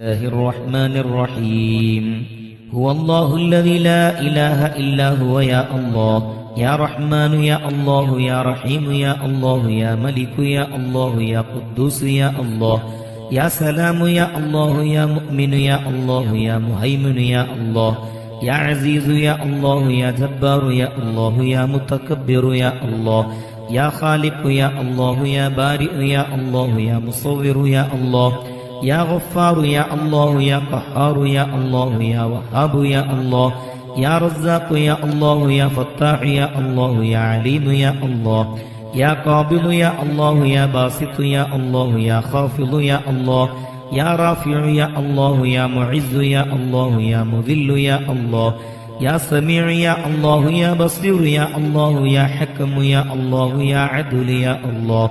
الله الرحمن الرحيم هو الله الذي لا إله إلا هو يا الله يا رحمن يا الله يا رحيم يا الله يا ملك يا الله يا قدوس يا الله يا سلام يا الله يا مؤمن يا الله يا مهيمن يا الله يا عزيز يا الله يا جبار يا الله يا متكبر يا الله يا خالق يا الله يا بارئ يا الله يا مصور يا الله يا غفار يا الله يا قهار يا الله يا وهاب يا الله يا رزاق يا الله يا فتاح يا الله يا عليم يا الله يا قابض يا الله يا باسط يا الله يا خافض يا الله يا رافع يا الله يا معز يا الله يا مذل يا الله يا سميع يا الله يا بصير يا الله يا حكم يا الله يا عدل يا الله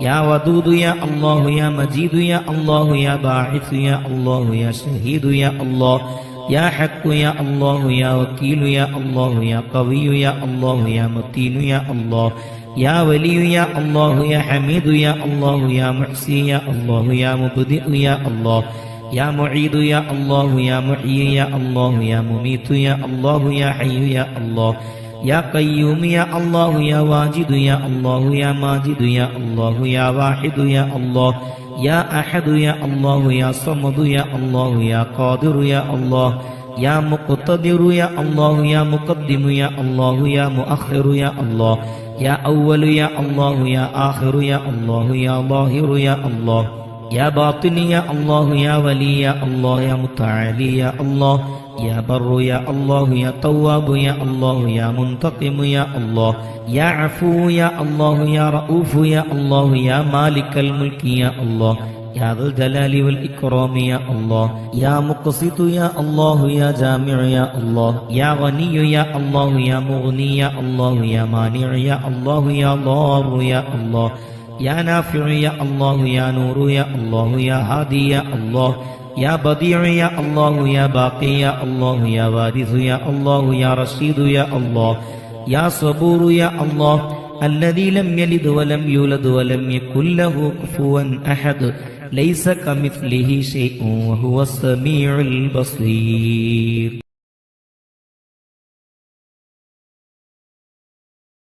يا ودود يا الله يا مجيد يا الله يا باعث يا الله يا شهيد يا الله يا حق يا الله يا وكيل يا الله يا قوي يا الله يا متين يا الله يا ولي يا الله يا حميد يا الله يا محسي يا الله يا مبدئ يا الله يا معيد يا الله يا محيي يا الله يا مميت يا الله يا حي يا الله يا قيوم يا الله يا واجد يا الله يا ماجد يا الله يا واحد يا الله يا أحد يا الله يا صمد يا الله يا قادر يا الله يا مقتدر يا الله يا مقدم يا الله يا مؤخر يا الله يا أول يا الله يا آخر يا الله يا ظاهر يا الله يا باطن يا الله يا ولي يا الله يا متعالي يا الله يا بر يا الله يا تواب يا الله يا منتقم يا الله يا عفو يا الله يا رؤوف يا الله يا مالك الملك يا الله يا ذا الجلال والإكرام يا الله يا مقسط يا الله يا جامع يا الله يا غني يا الله يا مغني يا الله يا مانع يا الله يا ضار يا الله يا نافع يا الله يا نور يا الله يا هادي يا الله يا بديع يا الله يا باقي يا الله يا وارث يا الله يا رشيد يا الله يا صبور يا الله الذي لم يلد ولم يولد ولم يكن له كفوا أحد ليس كمثله شيء وهو السميع البصير